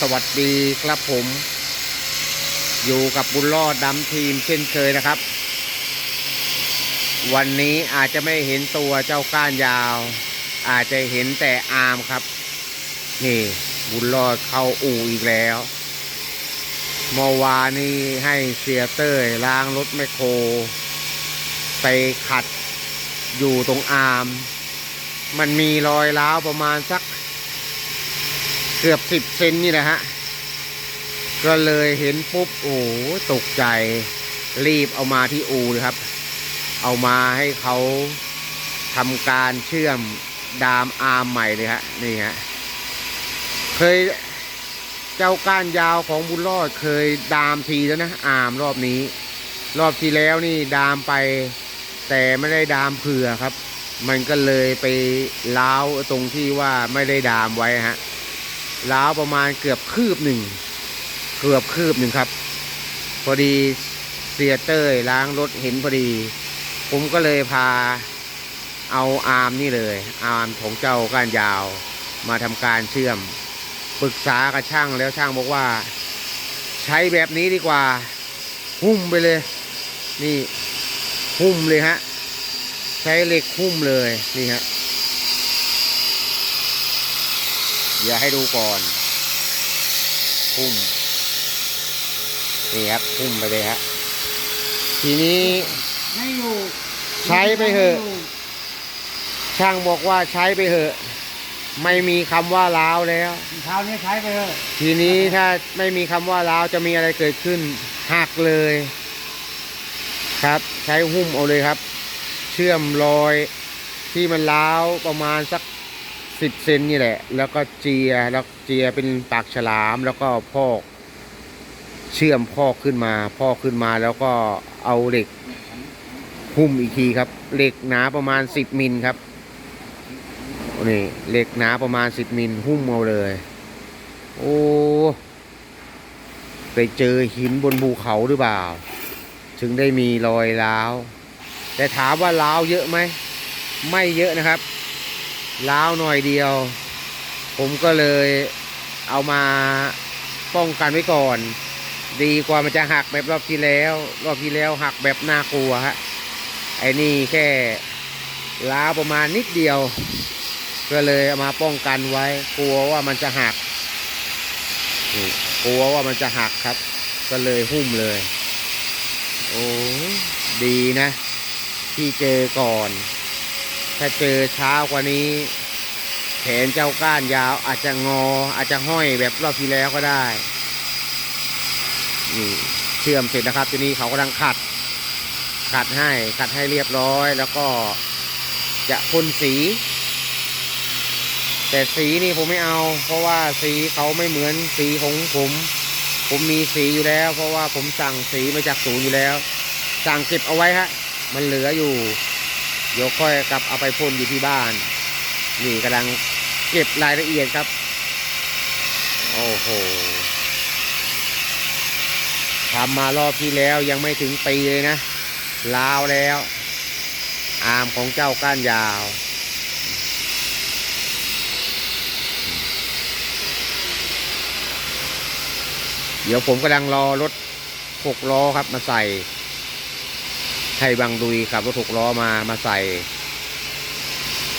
สวัสดีครับผม อยู่กับบุญรอดดำทีมเช่นเคยนะครับ วันนี้อาจจะไม่เห็นตัวเจ้าก้านยาว อาจจะเห็นแต่อาร์มครับ นี่บุญรอดเข้าอู่อีกแล้วเมื่อวานนี้ให้เสียเต้ยล้างรถแมคโคร ไปขัดอยู่ตรงอาร์มมันมีรอยร้าวประมาณสัก เกือบสิบเซนนี่แหละฮะ ก็เลยเห็นปุ๊บ โอ้ตกใจรีบเอามาที่อูเลยครับ เอามาให้เขาทำการเชื่อมดามอาร์มใหม่เลยฮะ นี่ฮะ เคยเจ้าก้านยาวของบุญรอดเคยดามทีแล้วนะอาร์มรอบนี้ รอบที่แล้วนี่ดามไป แต่ไม่ได้ดามเผื่อครับ มันก็เลยไปล้าวตรงที่ว่าไม่ได้ดามไว้ฮะ ล้าวประมาณเกือบคืบหนึ่ง เกือบคืบหนึ่งครับ พอดีเสียเต้ยล้างรถเห็นพอดี ผมก็เลยพาเอาอาร์มนี่เลย อาร์มของเจ้าก้านยาว มาทำการเชื่อม ปรึกษากับช่างแล้วช่างบอกว่า ใช้แบบนี้ดีกว่า หุ้มไปเลย นี่หุ้มเลยฮะ ใช้เหล็กหุ้มเลยนี่ฮะ เดี๋ยวให้ดูก่อนหุ้มนี่ครับหุ้มไปเลยฮะทีนี้ไม่อยู่ใช้ไปเถอะช่างบอกว่าใช้ไปเถอะ ไม่มีคำว่าล้าวแล้วเท้านี้ใช้ไปเถอะทีนี้ถ้าไม่มีคำว่าล้าวจะมีอะไรเกิดขึ้นหักเลย ครับ ใช้หุ้มเอาเลยครับ เชื่อมรอยที่มันล้าวประมาณสัก สิบเซนนี่แหละ แล้วก็เจียแล้วเจียเป็นปากฉลามแล้วก็พอก เชื่อมพอกขึ้นมา พอกขึ้นมาแล้วก็เอาเหล็กหุ้มอีกทีครับ เหล็กหนาประมาณสิบมิลครับนี่เหล็กหนาประมาณสิบมิลหุ้มเอาเลย โอ้ไปเจอหินบนภูเขาหรือเปล่า ถึงได้มีรอยร้าว แต่ถามว่าร้าวเยอะไหม ไม่เยอะนะครับ ร้าวหน่อยเดียว ผมก็เลยเอามาป้องกันไว้ก่อน ดีกว่ามันจะหักแบบรอบที่แล้ว รอบที่แล้วหักแบบน่ากลัวฮะไอ้นี่แค่ล้าวประมาณนิดเดียว ก็เลยเอามาป้องกันไว้ กลัวว่ามันจะหักกลัวว่ามันจะหักครับ ก็เลยหุ้มเลย โอ้ดีนะ ที่เจอก่อน ถ้าเจอเช้ากว่านี้ แขนเจ้าก้านยาวอาจจะงอ อาจจะห้อยแบบรอบที่แล้วก็ได้ นี่เชื่อมเสร็จนะครับทีนี้เขากำลังขัด ขัดให้ขัดให้เรียบร้อย แล้วก็จะพ่นสี แต่สีนี่ผมไม่เอา เพราะว่าสีเขาไม่เหมือนสีของผม ผมมีสีอยู่แล้ว เพราะว่าผมสั่งสีมาจากศูนย์อยู่แล้ว สั่งเก็บเอาไว้ฮะ มันเหลืออยู่ เดี๋ยวค่อยกลับเอาไปพ่นอยู่ที่บ้าน นี่กำลังเก็บรายละเอียดครับ โอ้โหทำมารอบที่แล้วยังไม่ถึงปีเลยนะลาวแล้ว อามของเจ้าก้านยาว เดี๋ยวผมกำลังรอรถหกล้อครับมาใส่ ให้บางดุยขับรถหกล้อมามาใส่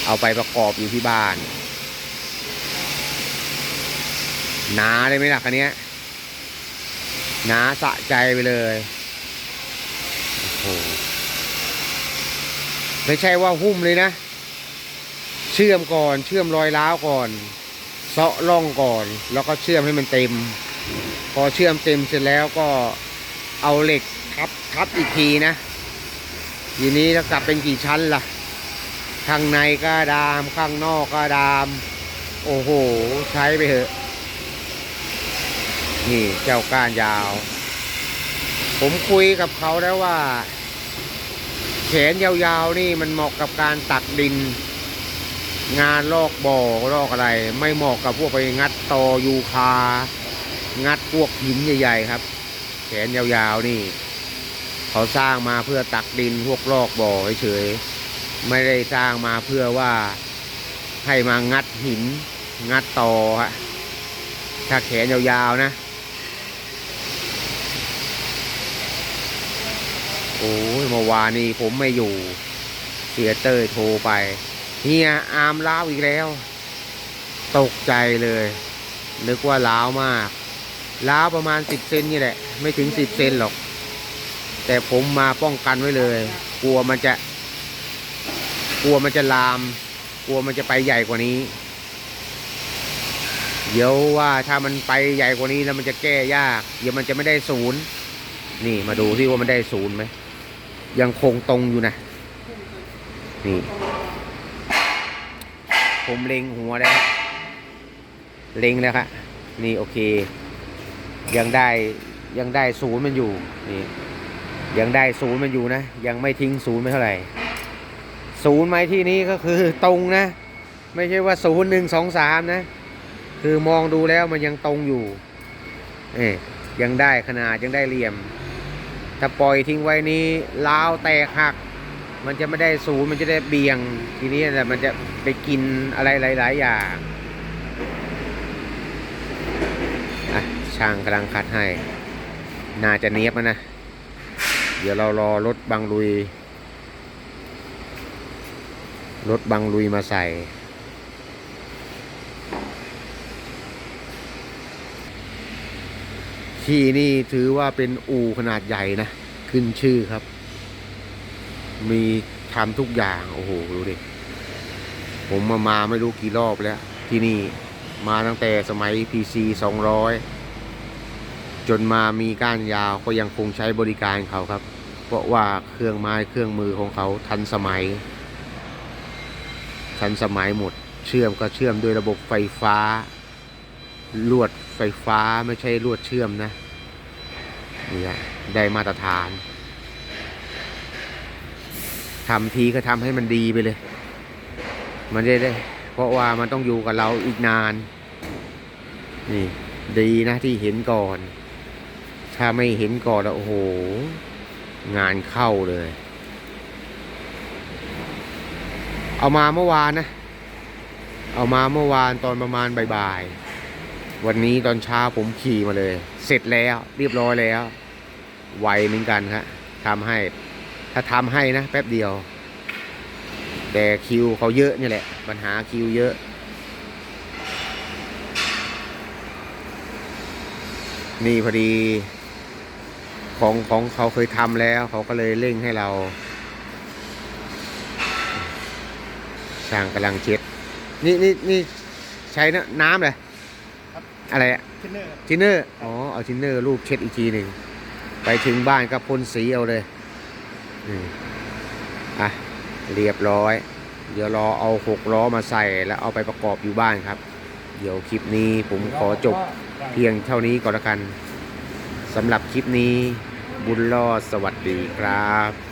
เอาไปประกอบอยู่ที่บ้าน หนาเลยไหมล่ะคันเนี้ยหนาสะใจไปเลยโอ้โหไม่ใช่ว่าหุ้มเลยนะ เชื่อมก่อนเชื่อมรอยร้าวก่อนเซาะร่องก่อน แล้วก็เชื่อมให้มันเต็ม พอเชื่อมเต็มเสร็จแล้วก็เอาเหล็กทับทับอีกทีนะ ทีนี้จะกลับเป็นกี่ชั้นล่ะ ข้างในก็ดาม ข้างนอกก็ดาม โอ้โห ใช้ไปเถอะ นี่เจ้าก้านยาว ผมคุยกับเขาแล้วว่าแขนยาวๆนี่มันเหมาะกับการตักดิน งานลอกบ่อลอกอะไร ไม่เหมาะกับพวกไปงัดตอยูคา งัดพวกหินใหญ่ ๆ ครับ แขนยาวๆนี่ เขาสร้างมาเพื่อตักดินพวกลอกบ่อเฉยไม่ได้สร้างมาเพื่อว่าให้มางัดหิน งัดตอฮะถ้าแขนยาวๆนะ โอ้ยเมื่อวานนี้ผมไม่อยู่เสียเต้ยโทรไป เฮียอามล้าวอีกแล้ว ตกใจเลย นึกว่าล้าวมากล้าวประมาณสิบเซนนี่แหละ ไม่ถึงสิบเซนหรอก แต่ผมมาป้องกันไว้เลย กลัวมันจะ กลัวมันจะลาม กลัวมันจะไปใหญ่กว่านี้ เดี๋ยวว่าถ้ามันไปใหญ่กว่านี้แล้วมันจะแก้ยาก เดี๋ยวมันจะไม่ได้ศูนย์ นี่มาดูที่ว่ามันได้ศูนย์ไหม ยังคงตรงอยู่นะ นี่ ผมเล็งหัวแล้วเล็งแล้วครับนี่โอเค ยังได้ยังได้ศูนย์มันอยู่นี่ ยังได้ศูนย์มันอยู่นะ ยังไม่ทิ้งศูนย์ไม่เท่าไหร่ศูนย์ไหมที่นี้ก็คือตรงนะ ไม่ใช่ว่าศูนย์หนึ่งสองสามนะ คือมองดูแล้วมันยังตรงอยู่เอ๊ยังได้ขนาดยังได้เหลี่ยม ถ้าปล่อยทิ้งไว้นี้ล้าวแตกหัก มันจะไม่ได้ศูนย์มันจะได้เบี่ยง ทีนี้แหละมันจะไปกินอะไรหลาย ๆ อย่างอะช่างกำลังคัดให้ น่าจะเนียบนะ เดี๋ยวเรารอรถบังลุย รถบังลุยมาใส่ที่นี่ถือว่าเป็นอู่ขนาดใหญ่นะ ขึ้นชื่อครับ มีทำทุกอย่าง โอ้โห ดูดิ ผมมามาไม่รู้กี่รอบแล้ว ที่นี่มาตั้งแต่สมัย PC 200 จนมามีก้านยาวก็ยังคงใช้บริการเขาครับ เพราะว่าเครื่องไม้เครื่องมือของเขาทันสมัย ทันสมัยหมด เชื่อมก็เชื่อมด้วยระบบไฟฟ้า ลวดไฟฟ้าไม่ใช่ลวดเชื่อมนะนี่ฮะได้มาตรฐานทำทีก็ทำให้มันดีไปเลย มันได้ได้ เพราะว่ามันต้องอยู่กับเราอีกนาน นี่ ดีนะที่เห็นก่อน ถ้าไม่เห็นก่อนแล้วโอ้โห งานเข้าเลย เอามาเมื่อวานนะ เอามาเมื่อวานตอนประมาณบ่ายๆ วันนี้ตอนเช้าผมขี่มาเลย เสร็จแล้วเรียบร้อยแล้ว ไวเหมือนกันครับทำให้ ถ้าทำให้นะแป๊บเดียว แต่คิวเขาเยอะนี่แหละ ปัญหาคิวเยอะนี่พอดี ของของเขาเคยทำแล้ว เขาก็เลยเร่งให้เราช่างกำลังเช็ด นี่นี่นี่ใช้น้ำน้ำเลยครับอะไรอะทินเนอร์ครับทินเนอร์อ๋อเอาทินเนอร์รูปเช็ดอีกทีหนึ่งไปถึงบ้านก็พ่นสีเอาเลยอืมอะเรียบร้อย เดี๋ยวรอเอาหกล้อมาใส่แล้วเอาไปประกอบอยู่บ้านครับ เดี๋ยวคลิปนี้ผมขอจบเพียงเท่านี้ก่อนละกัน สำหรับคลิปนี้บุญรอดสวัสดีครับ